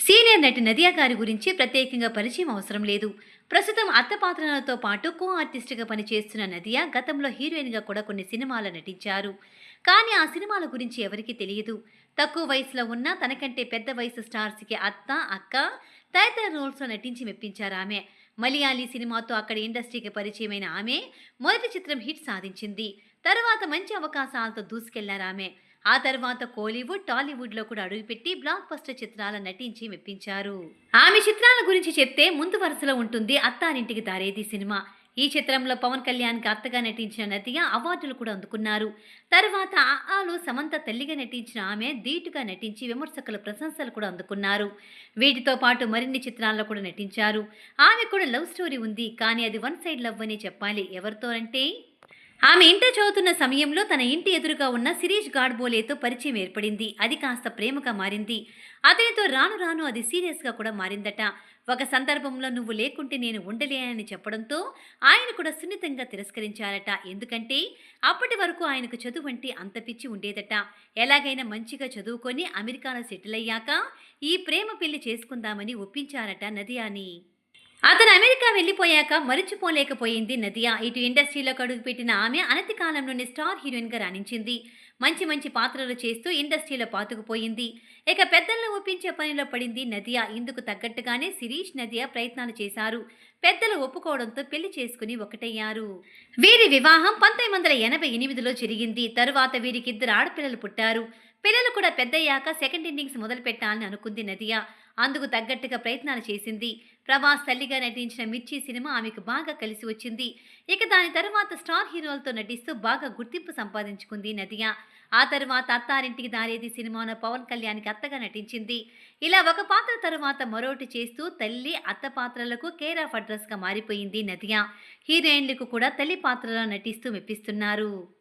Senior నటి Nadia గారి గురించి ప్రత్యేకంగా పరిచయం అవసరం లేదు. ప్రస్తుతం అత్త పాత్రలతో పాటు కో ఆర్టిస్ట్గా పనిచేస్తున్న నదియా గతంలో హీరోయిన్గా కూడా కొన్ని సినిమాలు నటించారు. కానీ ఆ సినిమాల గురించి ఎవరికీ తెలియదు. తక్కువ వయసులో ఉన్న తనకంటే పెద్ద వయసు స్టార్స్కి అత్త అక్క తదితర రోల్స్లో నటించి మెప్పించారు ఆమె. మలయాళీ సినిమాతో అక్కడ ఇండస్ట్రీకి పరిచయమైన ఆమె మొదటి చిత్రం హిట్ సాధించింది. తర్వాత మంచి అవకాశాలతో దూసుకెళ్ళారు ఆమె. ఆ తర్వాత కోలీవుడ్ టాలీవుడ్లో కూడా అడుగుపెట్టి బ్లాక్ బస్టర్ చిత్రాల నటించి మెప్పించారు. ఆమె చిత్రాల గురించి చెప్తే ముందు వరుసలో ఉంటుంది అత్తారింటికి దారేది సినిమా. ఈ చిత్రంలో పవన్ కళ్యాణ్కి అత్తగా నటించిన నదియా అవార్డులు కూడా అందుకున్నారు. తర్వాత ఆలో సమంత తల్లిగా నటించిన ఆమె ధీటుగా నటించి విమర్శకుల ప్రశంసలు కూడా అందుకున్నారు. వీటితో పాటు మరిన్ని చిత్రాల్లో కూడా నటించారు. ఆమె కూడా లవ్ స్టోరీ ఉంది కానీ అది వన్ సైడ్ లవ్ అని చెప్పాలి. ఎవరితో అంటే ఆమె ఇంట చదువుతున్న సమయంలో తన ఇంటి ఎదురుగా ఉన్న శిరీష్ గాడ్బోలేతో పరిచయం ఏర్పడింది. అది కాస్త ప్రేమగా మారింది. అతనితో రాను రాను అది సీరియస్గా కూడా మారిందట. ఒక సందర్భంలో నువ్వు లేకుంటే నేను ఉండలేనని చెప్పడంతో ఆయన కూడా సున్నితంగా తిరస్కరించారట. ఎందుకంటే అప్పటి వరకు ఆయనకు చదువు అంటే అంత పిచ్చి ఉండేదట. ఎలాగైనా మంచిగా చదువుకొని అమెరికాలో సెటిల్ అయ్యాక ఈ ప్రేమ పెళ్ళి చేసుకుందామని ఒప్పించారట నదియాని. అతను అమెరికా వెళ్ళిపోయాక మరిచిపోలేకపోయింది నదియా. ఇటు ఇండస్ట్రీలో అడుగుపెట్టిన ఆమె అనతి కాలంలోనే స్టార్ హీరోయిన్గా రాణించింది. మంచి మంచి పాత్రలు చేస్తూ ఇండస్ట్రీలో పాతుకుపోయింది. ఇక పెద్దలను ఒప్పించే పనిలో పడింది నదియా. ఇందుకు తగ్గట్టుగానే శిరీష్ నదియా ప్రయత్నాలు చేశారు. పెద్దలు ఒప్పుకోవడంతో పెళ్ళి చేసుకుని ఒకటయ్యారు. వీరి వివాహం పంతొమ్మిది వందల ఎనభై ఎనిమిదిలో జరిగింది. తరువాత వీరికి ఇద్దరు ఆడపిల్లలు పుట్టారు. పిల్లలు కూడా పెద్దయ్యాక సెకండ్ ఇన్నింగ్స్ మొదలు పెట్టాలని అనుకుంది నదియా. అందుకు తగ్గట్టుగా ప్రయత్నాలు చేసింది. ప్రభాస్ తల్లిగా నటించిన మిర్చి సినిమా ఆమెకు బాగా కలిసి వచ్చింది. ఇక దాని తర్వాత స్టార్ హీరోలతో నటిస్తూ బాగా గుర్తింపు సంపాదించుకుంది నదియా. ఆ తర్వాత అత్తారింటికి దారేది సినిమాను పవన్ కళ్యాణ్కి అత్తగా నటించింది. ఇలా ఒక పాత్ర తరువాత మరోటి చేస్తూ తల్లి అత్త పాత్రలకు కేర్ ఆఫ్ అడ్రస్గా మారిపోయింది నదియా. హీరోయిన్లకు కూడా తల్లి పాత్రలో నటిస్తూ మెప్పిస్తున్నారు.